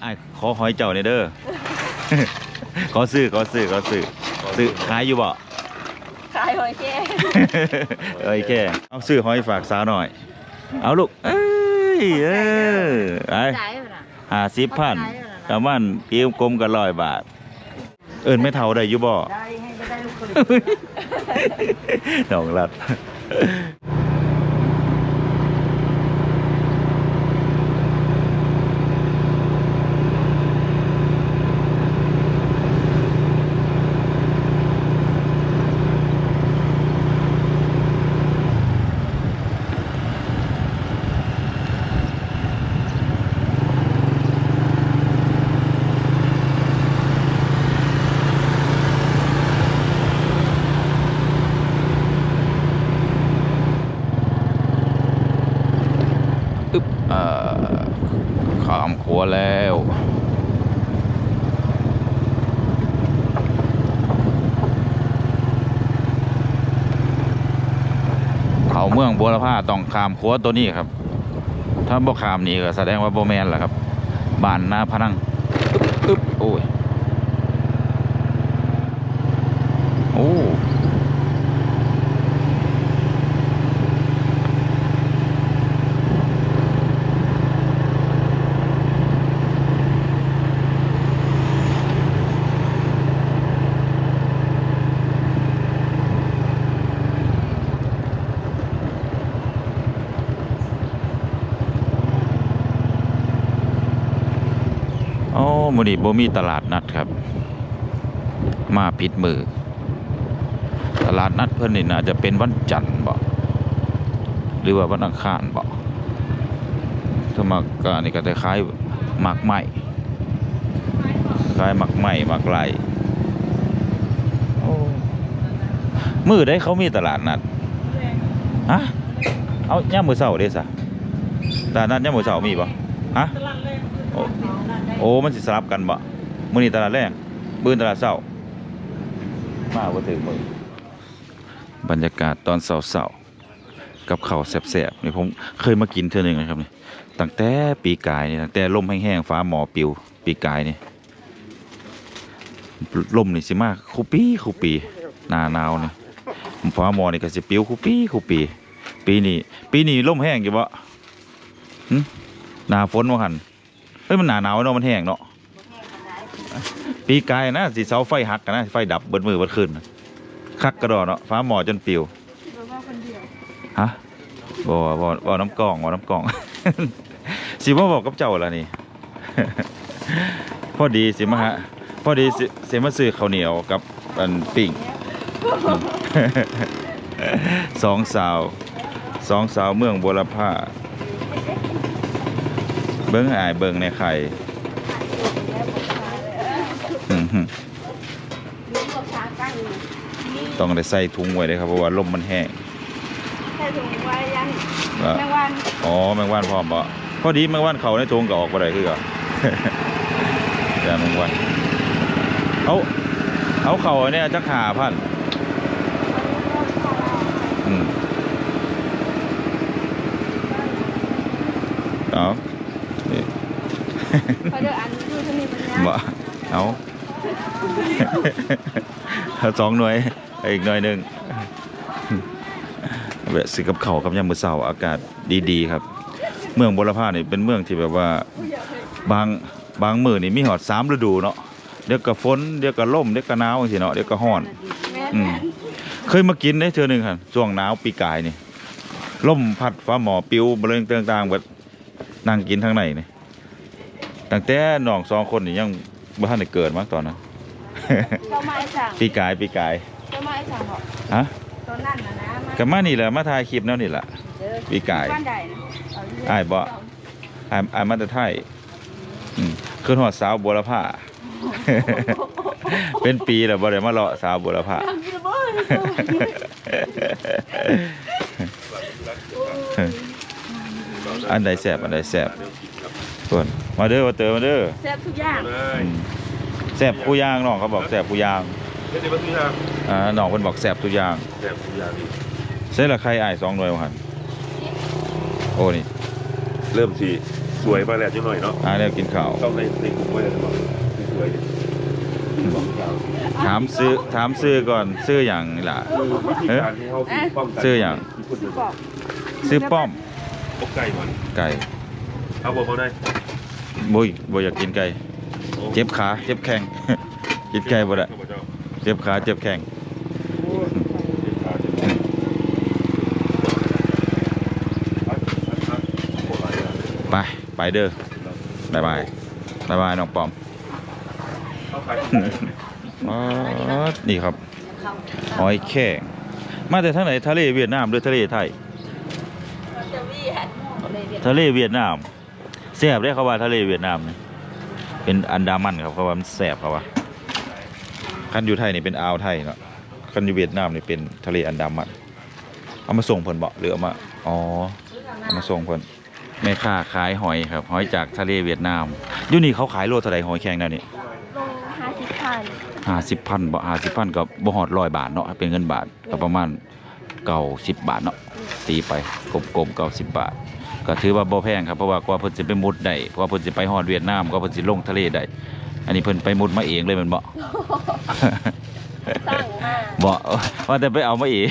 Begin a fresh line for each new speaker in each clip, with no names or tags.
ไอ้ายขอหอยเจ้าเนี่อยเด้อ ขอซื้อขอซื้อขอซื้อซื้อขายอยู่บ่
ขายหอยแครง
เอ้ยแค่เอาซื้อหอยฝากสาวหน่อย เอาลูก เอ้ยเออไอ้
จ่ายเท่าไหร่
ห้าสิบพันประมาณเกี่ยวกลมกันร้อยบาท เอินไม่เท่าได้อยู่บ่
ได้ให้ได้ลูกคน
น้องรัด เขาเมืองบัวละผ้าต้องขามขัวตัวนี้ครับ ถ้าบ่ขามนี่ก็แสดงว่าบ่แมนแหละครับ บ้านนาพนังอึ๊บอึ๊บโอ้ย โอ้ โอ้ มือนี้บ่มีตลาดนัดครับ มาผิดมือ ตลาดนัดเพิ่อนนี่น่าจะเป็นวันจันทร์บ่หรือว่าวันอังคารบ่ถ้ามาก็นี่ก็จะขายหมากไหม้ขายหมากไหม้หมากไหลมือใดเขามีตลาดนัดฮะเอาย่ามือเช้าเด้ซะตลาดนัดย่ามือเช้ามีบ่ฮะ โอ้มันสิสลับกันบ่มื้อนี้ตลาดแรกมื้นตลาดเช้ามาบ่ถึงมื้อบรรยากาศตอนเช้าๆกับข้าวแซ่บๆนี่ผมเคยมากินเทื่อหนึงนะครับนี่ตั้งแต่ปีกายนี่ตั้งแต่ลมแห้งๆฟ้าหมอปิว ปีกายนี่ลมนี่สิมากคูปีคูปีหน้าหนาวนี่ฟ้าหมอนี่ก็สิปิวคูปีคูปี ปีนี้ปีนี้ลมแห้งอยู่บ่หน้าฝนว่าหั่น เฮ้ยมันหนาหนาวเนาะมันแห้งเนาะปีกายนะสิเสาไฟหักกันนะไฟดับเบิดมือเบิดคืนน่ะคักกระดอเนาะฟ้าหมอจนปิวฮะบ่บ่บ่น้ำกล่องบ่น้ำกล่องสิบ่บอกกับเจ้าล่ะนี่พอดีสิมาฮะพอดีสิสิมาซื้อข้าวเหนียวกับอันปิ้งสองสาวสองสาวเมืองบัวลำผ้า เบิ้งอายเบิ้งในไข่อื้อหือต้องได้ใส่ถุงไว้เลยครับเพราะว่าลมมันแห้ง
แค่ถุงไว้ยัน
อะ
แมงวัน
อ๋อแมงวันพร้อมบ่พอดีแมงวันเขาในถุงก็ออกบ่ได้คือกันแต่แมงวันเอาเอาเขาอันเนี่ยจักหาพันอืมเอานี่
เขาเดินอันดูที่นี่มันยาก
บ่เอา เอา สองหน่วยอาอีกหน่วยหนึ่งแวะซื้อกับเขากับยามมื้อเช้าอากาศดีๆครับ เมืองบุรพานี่เป็นเมืองที่แบบว่าบางบางมือนี่มีหอดสามฤดูเนาะเดี๋ยวก็ฝนเดี๋ยวก็ลมเดี๋ยวก็หนาวจังซี่เนาะเดี๋ยวก็ร้อน
แม่
อืมเคยมากินได้เทื่อหนึ่งค่ะช่วงหนาวปีกายนี่ลมพัดฟ้าหมอปิวบริเวณต่างๆแบบนั่งกินข้างในนี่ตั้งแต่น้องสองคนนี่ยังบ่ทันได้เกิดมั้งตอนนั้น
เจ้าไม้สั่ง
ปีกายปีกาย
เจ้าไม้สั่งบอก
ฮะ
ตัวนั่นนะนะมา
ก็มานี่แหละมาถ่ายคลิปแนวนี่แหละ
เด้อ
ปีกาย
บ้านใดนะเเรื่ง
อ้ายบ่อายอายมาแต่ไทยอืมขึ้นหอดสาวบัวละผ้า เป็นปีแล้วบ่ได้มาเลาะสาวบัวละผ้า
ทำกินบ่อย
อันใดแสบอันใดแสบส่วนมาเด้อมาเตอมาเด้อ
แซ่บทุกอย่าง
เล
อื
ย
ม แสบผู้ย่างน้องเขาบอกแสบผู้ย่าง
เดี๋ยวมาซื้อทาง
อ่าน้องเพิ่นบอกแสบทุกอย่าง
แถบทุกอย่างนี่
ใช่ละใครอ้ายสองหน่วยว่าหั่นโอ้นี่
เริ่มที่สวยมาแล้วจังหน่อยเนาะ
อ่าแล้วกินข้าว
ต้องในในกลุ่มไว้เลยบอกสวยดิบอกยาว
ถามซื้อถามซื้อก่อนซื้ออย่างนี่ล่ะ
คือวิธีการที่เขาป้องกัน
ซื้ออย่าง
ที่พูดอยู่
บอก
ซื้อป้อม
อกไก่ก่อน
ไก่
เอาบอกเขาได้
บุยบ่อยากกินไก่ เจ็บขา เจ็บแข้งกินไก่บ่ได้
ข้าพเจ้า
เจ็บขา เจ็บแข้ง
โอ้ยเจ็บขาเจ็บแขนพักพักพักโอ้หลายอย่างเลย
ไป ไปเด้อบ๊ายบายบ๊ายบายน้องปอม
เข้าไป
อ๋อนี่ครับหอยแข้งมาแต่ทางไหนทะเลเวียดนามหรือทะเลไทย
จะวีแฮดเลยเวียด
ทะเลเวียดนามแซ่บได้เขาว่าทะเลเวียดนามนี่ เป็นอันดามันครับเขาว่ามันแซ่บเขาว่าคันอยู่ไทยนี่เป็นอ่าวไทยเนาะคันอยู่เวียดนามนี่เป็นทะเลอันดามันเอามาส่งเพิ่นบ่หรือเอามาอ๋อเอามาส่งเพิ่นแม่ค้าขายหอยครับ หอยจากทะเลเวียดนามอยู่นี่เขาขายโลเท่าไหร่หอยแข็งนั่นนี่
ลงห้าสิบพัน
ห้าสิบพันบ่ห้าสิบพันก็บ่ฮอดร้อยบาทเนาะเป็นเงินบาทก็ประมาณเก้าสิบบาทเนาะตีไปกลมๆเก้าสิบบาท ก็ถือว่าบ่แพงครับเพราะว่ากว่าเพิ่นสิไปมุดได้กว่าเพิ่นสิไปฮอดเวียดนามกว่าเพิ่นสิลงทะเลได้อันนี้เพิ่นไปมุดมาเองเลยแมันบ่
ตั้งมา
บ่ว่าแต่ไปเอามาเอง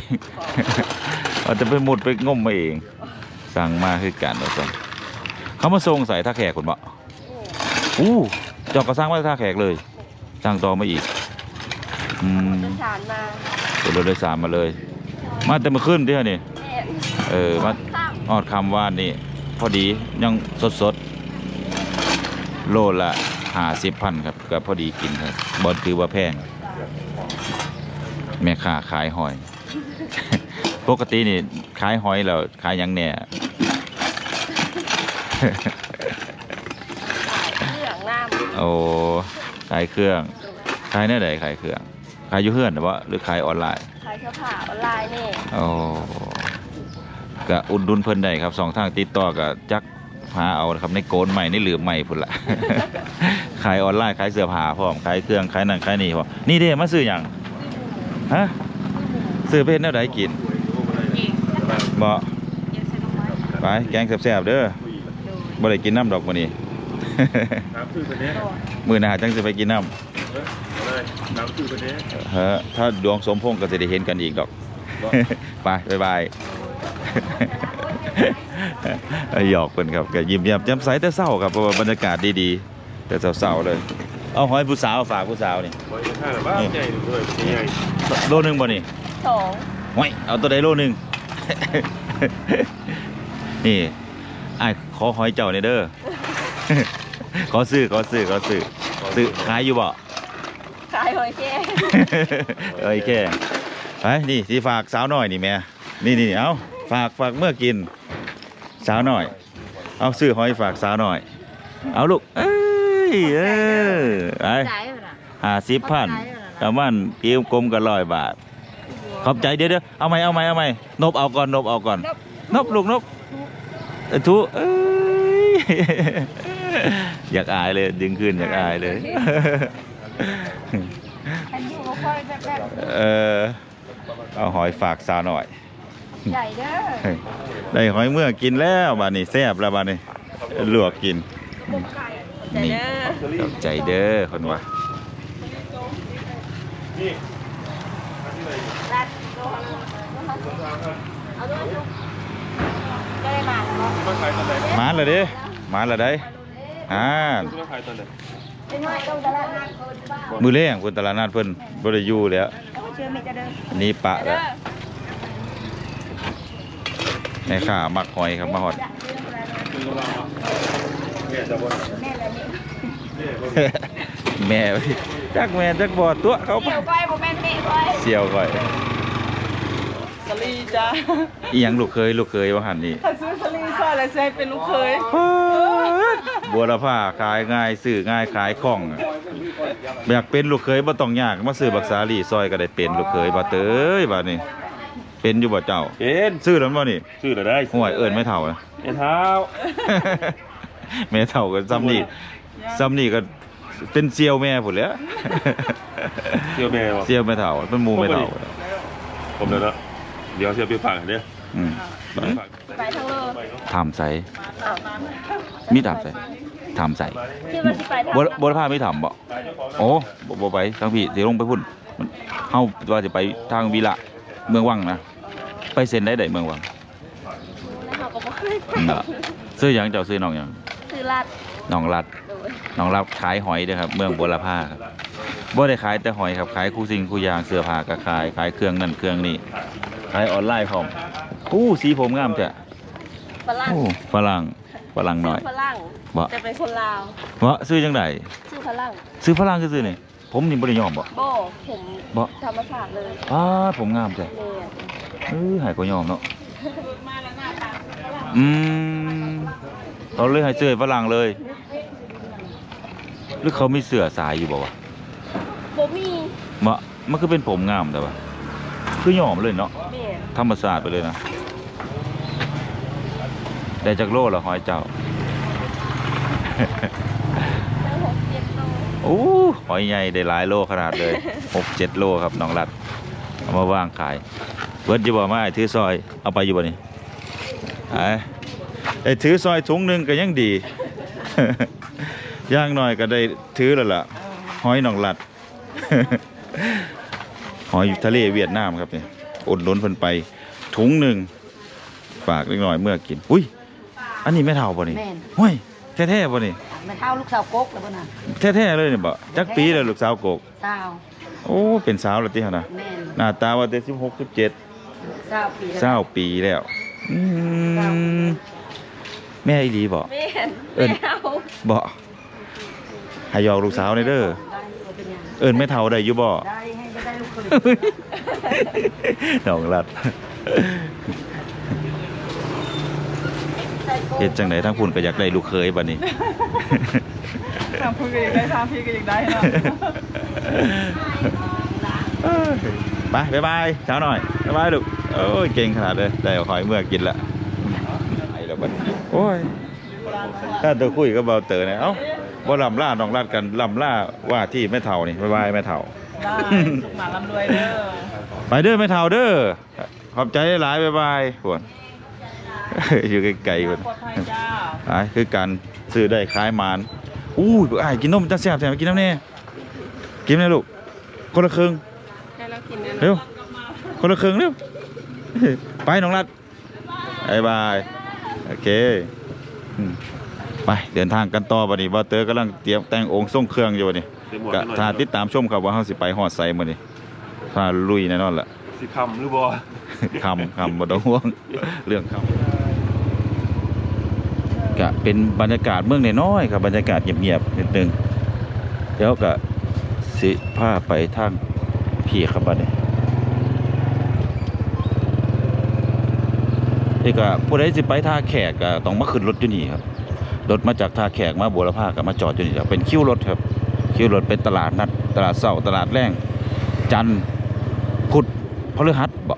ว่าแต่ไปมุดไปงมมาเอง สั่งมาคือกันว่าซั่นเขามาส่งใส่ท่าแขกคุณบ่อู้เจอกก็สร้างมาท่าแขกเลยสั่งต่อมาอีกอืม
จะสารมา
เป็นรถโดยสารมาเลย มาแต่เมื่อคืนเด้อนี่
แม่
เออมา
ตั้ง
ออดคำว่านนี่ พอดียังสดสดๆโลละหาสิบพันครับก็พอดีกินครับบอถือว่าแพงแม่ค้าขายหอย ปกตินี่ขายหอยแล้วขายหยังแหน่
เหลืองน้
โอ้ขายเครื่องขายแน่ใดขายเครื่องขายอยู่เฮือนหรือว่าหรือขายออนไลน์ำ
ขายเสื้อผ้าออนไลน์นี่
โอ้ ก็อุดหนุนเพิ่นได้ครับสองทางติดต่อกับจักหาเอาครับในโกนใหม่ในหลืมใหม่พุ่นละ ขายออนไลน์ขายเสื้อผ้าพร้อมขายเครื่องขายนั่นขายนี่พร้อมนี่เด้มาซื้อหยังฮะซื้อเพชรแนวใดกิน
เก่ง
บ่
เยอะใช่ไหม
ไปแกงแซ่บๆเด้อบ่ได้กินน้ำดอกมื้อนี้
น้ำคือตัวนี้
มื้อหน้าจังสิไปกินน้ำ
เออเอาเลยน้ำคือตัวนี้
เฮ้อถ้าดวงสมพงษ์ก็จะได้เห็นกันอีกดอก ไปบ๊ายบาย หยอกเพิ่นครับก็ยิ้มแย้มแจ่มใสแต่เศร้าครับเพราะว่าบรรยากาศดีๆ แต่เศร้าๆเลย เอาหอยผู้สาวฝากผู้สาวนี่
บริษัทบ้าใหญ่ด้วยใหญ่
โลนึงบ่นี่
สอง
หอยเอาตัวใดโลนึงนี่อ้ายขอหอยเจ้านี่เด้อขอซื้อขอซื้อขอซื้อซื้อขายอยู่บ่
ขายหอยแครง
เอ้ยแค่ไปนี่ที่ฝากสาวหน่อยนี่แม่นี่นี่เอา ฝากฝากเมื่อกิน สาวหน่อย เอาซื้อหอยฝากสาวหน่อย เอาลูก เอ้ยเออไป
ใจเหรอ
ห้าสิบพันประมาณกิ้วกลมกับร้อยบาท ขอบใจเดี๋ยวเดี๋ยวเอาไหมเอาไหมเอาไหมนบเอาก่อนนบเอาก่อน นบลูกนบเอ้ยทุเอ้ยอยากอายเลยดึงขึ้นอยากอายเลย
อันนี้ก็ค่อยแบบแบบ
เออเอาหอยฝากสาวหน่อย
ใหญ่เด้อ
ได้หอยเมื่อกินแล้วบาดนี้แซ่บแล้วบาดนี้ลวกกิน
ใหญ่
นี่
เด้อ
ขอบใจเด้อคนว่า
นี่
รัดเอาด้วยลูกก็ได้มาแล้ว
มาขายตอนไหน
มาและเด้มาและได้อ่า
มาขายตอนไหน
เป็นไงต้องตลาดนัด
มือเลี้ยงคนตลาดนัดเพิ่นบ่ได้อยู่แล้ว
เชื่อไม่จะเด้อ
อันนี้ปะแล้ว แม่ค้ามักหอยครับมาฮอด
คือเราเนี่ยจะบน
แม่เลยนี่
เนี่ยบน
แม่จักแม่จักบ่ตัวเขา
เกี่ยวก้อยโมแม่นเตะก้อย
เสียวก่อย
สลีจ้า
อีหยังลูกเคยลูกเคยว่าหั่นนี่
ถ้าซื้อสลีซอยอะไรใส่เป็นลูกเคย
บัวละผ้าขายง่ายซื้อง่ายขายคล่องอะอยากเป็นลูกเคยบ่ต้องยากมาซื้อบักสาลีซอยก็ได้เป็นลูกเคยบ่เต้ยบัดนี้ เป็นอยู่บ่เจ้า
เอ็น
ซื้อแล้วบ่นี่
ชื่ออะไรได้
ห่วยเอิ้นไม่เท่านะ
เอ็นเท้า
แม่เท่าก็ซ้ำนี่ซ้ำนี่ก็เป็นเซียวแม่พุ่นแหล้ว
เที่ยวแมว
เซียวแม่เท่าเป็นหมู่แม่เท่า
ผมเลยนะเดี๋ยวเที่ยวไปฝากเนี่ย
อืม
ฝาก
ไปทั้งเลย
ทำใส
อ้าว
มีถามใส่ถามใส่
ที่มันสิไปทาง
บ่บ่ได้พาไม่ถามบ่โอ้บ่บ่ไปทางพี่สิลงไปพุ่น มันเฮาว่าสิไปทางวีระเมืองวังนะ ไปเซ็นได้ได้เมืองวัง
แล้วเขาก็บ่เคยไป
น่ะซื้อหยังเจ้าซื้อน้องหยัง
ซื้อลาด
น้องรัด
โดย
น้องรัดขายหอยเด้อครับ เมืองบัวละพาครับบ่ได้ขายแต่หอยครับขายคู่สิ่งคู่อย่างเสื้อผ้าก็ขายขายเครื่องนั่นเครื่องนี้ขายออนไลน์พร้อมอู้สีผมงามแท้
ฝรั่ง
โอ้ฝรั่งฝรั่งหน่อย
ฝรั่ง
บ่
แต่เป็นคนลาว
วะซื้อจังได
ชื่อฝรั่ง
ซื้อฝรั่งซื้อๆนี่ผมนี่บ่ได้ยอมบ่
โบผม
บ่
ธรรมชาติเลย
อ้าผมงามแท้
เนี่ย
เออหายก็ยอมเนาะอืมเราเลยให้เสื้อฝรั่งเลยหรือเขามีเสื้อสายอยู่บ่วะ
โบมี
มะมันคือเป็นผมงามแต่ว่าคือยอมเลยเนาะ
เนี่ย
ธรรมศาสตร์ไปเลยนะได้จากโลละหอยเจ้า
ตั้งหกเจ็ดโล
โอ้หอยใหญ่ได้หลายโลขนาดเลยหกเจ็ดโลครับน้องรัดเอามาว่างขาย เวิร์ดอยู่บ่มาไอ้ถือซอยเอาไปอยู่บ่นี่ไอ้ไอ้ถือซอยถุงหนึ่งก็ยังดีย่างหน่อยก็ได้ถือแล้วล่ะหอยน้องรัดหอยทะเลเวียดนามครับเนี่ยอดหล้นเพิ่นไปถุงหนึ่งฝากเล็กน้อยเมื่อกิน อุ้ย อันนี้แม่เท่าบ่นี่
แม่น
ห้ยแท้ๆบ่นี่
แม่เท่าลูกสาวกกแล้วบ่น่ะ
แท้ๆเลยนี่บ่จักปีแล้วลูกสาวโกก
สาว
โอ้เป็นสาวแล้วติหั่นน่ะ
แม่น
หน้าตาว่าแต่16 17
สา วปีแล้ว
เศร้าปีแล้วอืมแม่อีหลีบ่
แม่น
เอิ้น
แม่เอา
บ่ให้ยอกลูกสาวในอยเด้อ
ได้บ่เป็นหยัง
เอิ้นแม่เฒ่าได้อยู่บ่
ได้ให้จะได้ลูกเคย
น้องรัดเฮ็ดจังไดทั้งพุ่นก็อยากได้ลูกเคยบัดนี้
ทางพี่ก็อยากได้ทางพี่ก็อยากได้เนาะ
ไปบ๊ายบายเช้าหน่อยบ๊ายบายลูกโอ้ยเก่งขนาดเลยได้เอาหอยเมื่อกินละไอ้แล้วบัดนี้โอ้ยถ้าตัวคุยก็เบาเต๋อเนี่ยเอ้าบ่ลำล่าน้องรัดกันลำล่าว่าที่แม่เฒ่านี่บ๊ายบายแม่เฒ่า
ได้สุขหนาลำรวยเด้อ
ไปเด้อแม่เฒ่าเด้อขอบใจหลายๆบ๊ายบายพวนอยู่ไกลๆพวน
ปลอดภัยจ้า
อ่าคือการซื้อได้ขายหมานอู้ยอ้ายกินนมจังแซ่บแซ่บกินน้ำแน่กินแน่ลูกคนละครึ่ง
ให้ เรากินนะ
เร็ว คนละครึ่งเร็ว ไปน้องรัดบายบาย โอเคอืมไปเดินทางกันต่อบัดนี้ว่าเตอร์กำลังเตรียมแต่งองค์ทรงเครื่องอยู่บัดนี้ก็ถ้าติดตามชมครับว่าเฮาสิไปฮอดไซมื้อนี้ถ้าลุยแน่นอนล่ะ
สิคำหรือบ่
คำคำบ่ต้องห่วงเรื่องคำก็เป็นบรรยากาศเมืองน้อยๆครับบรรยากาศเงียบๆนิดนึงเดี๋ยวก็สิพาไปทางพี่ครับบัดนี้ นี่ก็ผู้ใดสิไปท่าแขกก็ต้องมาขึ้นรถอยู่นี่ครับรถมาจากท่าแขกมาบัวละภาก็มาจอดอยู่นี่ครับเป็นคิวรถครับคิวรถเป็นตลาดนัดตลาดเสาตลาดแรงจันทร์พุธพฤหัสบ่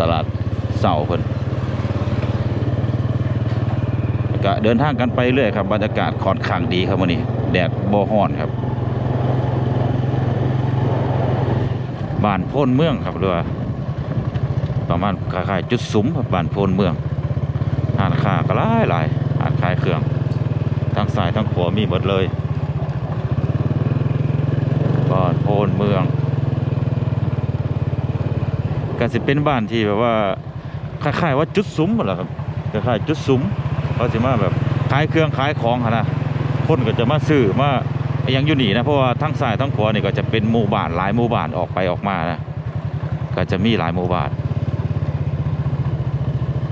ตลาดเสาเพิ่นก็เดินทางกันไปเรื่อยครับบรรยากาศค่อนข้างดีครับวันนี้ แดดบ่ฮ้อนครับบ้านโพนเมืองครับเรือว่า ประมาณคล้ายๆจุดสุมบบ้านโพนเมืองร้านค้าก็หลายหลายร้านขายเครื่อง ทั้งซ้ายทั้งขวามีหมดเลยบ้านโพนเมืองก็สิเป็นบ้านที่แบบว่าคล้ายๆว่าจุดซุ้มนั่นแหละครับคล้ายๆจุดซุ้มเขาสิมาแบบขายเครื่องขายของนะคนก็จะมาซื้อมาอหยังอยู่หนีนะเพราะว่าทั้งซ้ายทั้งขวานี่ก็จะเป็นหมู่บ้านหลายหมู่บ้านออกไปออกมานะก็จะมีหลายหมู่บ้าน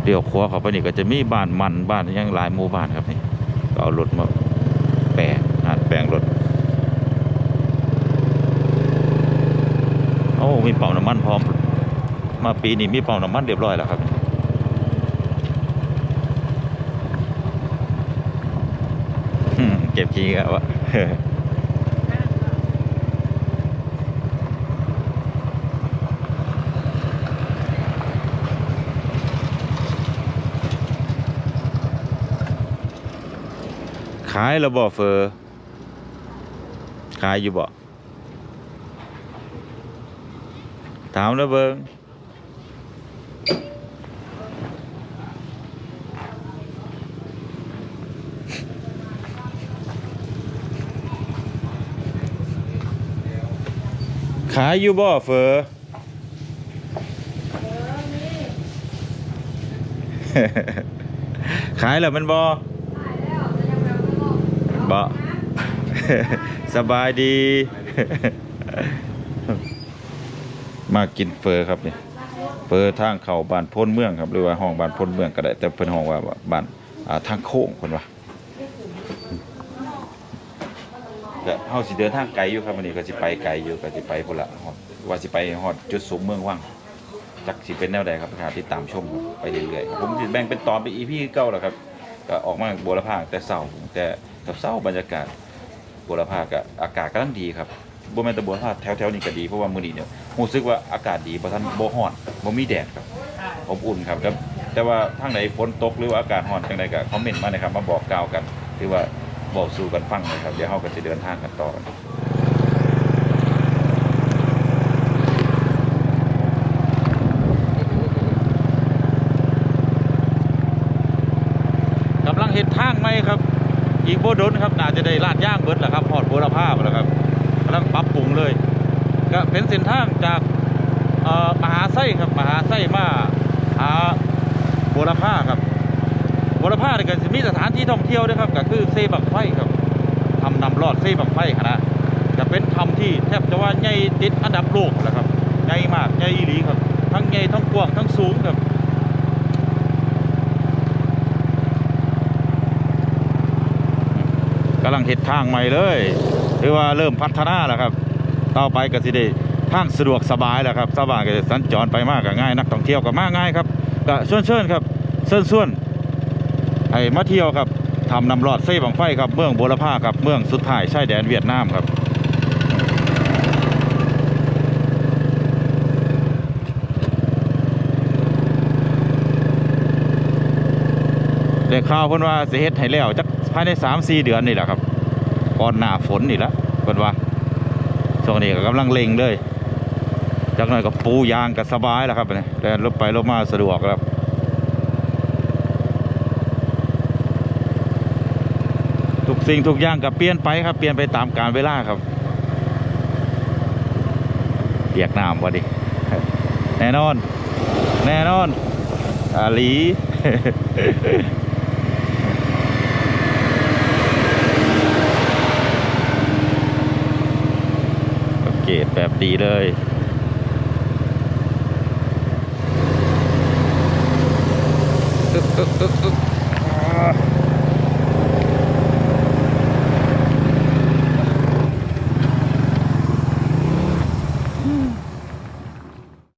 เดี๋ยวขวาเข้าไปนี่ก็จะมีบ้านมันบ้านยังหลายหมู่บ้านครับนี่ก็เอารถมาแปลงหัดแปลงรถโอ้มีเป่าน้ำมันพร้อม มาปีนี้มีเป่าน้ำมันเรียบร้อยแล้วครับเก็บขี้ครับวะ ขายระบอเฟอร์ขายอยู่บ่ถามนะเบิงขายอยู่บ่อเฟอขายแล้วมันบ่ บ่สบายดี มากินเฟอครับเนี่ยเฟอทางเขาบ้านพ้นเมืองครับหรือว่าห้องบ้านพ้นเมืองก็ได้ แต่เพิ่นห้องว่าบ้านทางโค้งเพิ่นว่าก็เฮาสิเดินทางไกลอยู่ครับวันนี้ก็สิไปไกลอยู่ก็สิไปพุ่นละฮอดว่าสิไปฮอดจุดสูงเมืองวังจักสิเป็นแนวใดครับถ้าติดตามชมไปเรื่อยๆผมสิแบ่งเป็นตอนเป็น EP เก่าแล้วครับก็ออกมาบัวละภาแต่เช้าแต่ กับเศร้าบรรยากาศบัวลภาก็อากาศกำลังดีครับบ่แมนตะบัวภาแถวๆนี้ก็ดีเพราะว่ามือนี้เนี่ยรู้สึกว่าอากาศดีเพราะท่านบ่ฮ้อนบ่มีแดดครับอบอุ่นครับแต่แต่ว่าทางไหนฝนตกหรือว่าอากาศฮ้อนจังไดก็คอมเมนต์มานะครับมาบอกกล่าวกันคือว่าบอกสู่กันฟังเลยครับเดี๋ยวเฮาก็จะเดินทางกันต่อกันกำลังเฮ็ดทางใหม่ครับ อีกบ่ดนครับน่าจะได้ลาดย่างเบิดแหละครับพอดบัวลภาพแล้วครับกำลังปรับปรุงเลย ก็เป็นเส้นทางจากมหาไส้ครับมหาไส้มาหาบัวลภาครับบัวลภาเนี่ยก็จะมีสถานที่ท่องเที่ยวด้วยครับก็คือเซบักไฟครับทำนำรอดเซบักไฟคณะจะเป็นทำที่แทบจะว่าใหญ่ติดอันดับโลกแหละครับใหญ่มากใหญ่อีหลีครับ ทั้งใหญ่ทั้งกว้างทั้งสูงครับ กำลังเห็ดทางใหม่เลยหรือว่าเริ่มพัฒนาแล้วครับต่อไปก็สิได้ทางสะดวกสบายแล้วครับสบายก็สัญจรไปมากก็ง่าย นักท่องเที่ยวก็มากง่ายครับก็เชิญเชิญครับเชิญชวนให้มาเที่ยวครับทำนำรอดเส้บังไฟครับเมืองบัวละพาครับเมืองสุดท้ายชายแดนเวียดนามครับ ได้ข่าวเพิ่นว่าสิเฮ็ดให้แล้วจักภายใน3-4เดือนนี่แหละครับ ก่อนหน้าฝนนี่และเพิ่นว่าช่วงนี้ก็กำลังเล็งเลยจักหน่อยก็ปูยางก็สบายแล้วครับเนี่ยเดินรถไปรถมาสะดวกครับทุกสิ่งทุกอย่างก็เปลี่ยนไปครับ เปลี่ยนไปตามกาลเวลาครับเปียกน้ำพอดีแน่นอน แน่นอนอาลี ตแบบดีเลย อึ๊บอึ๊บอึ๊บอึ๊บ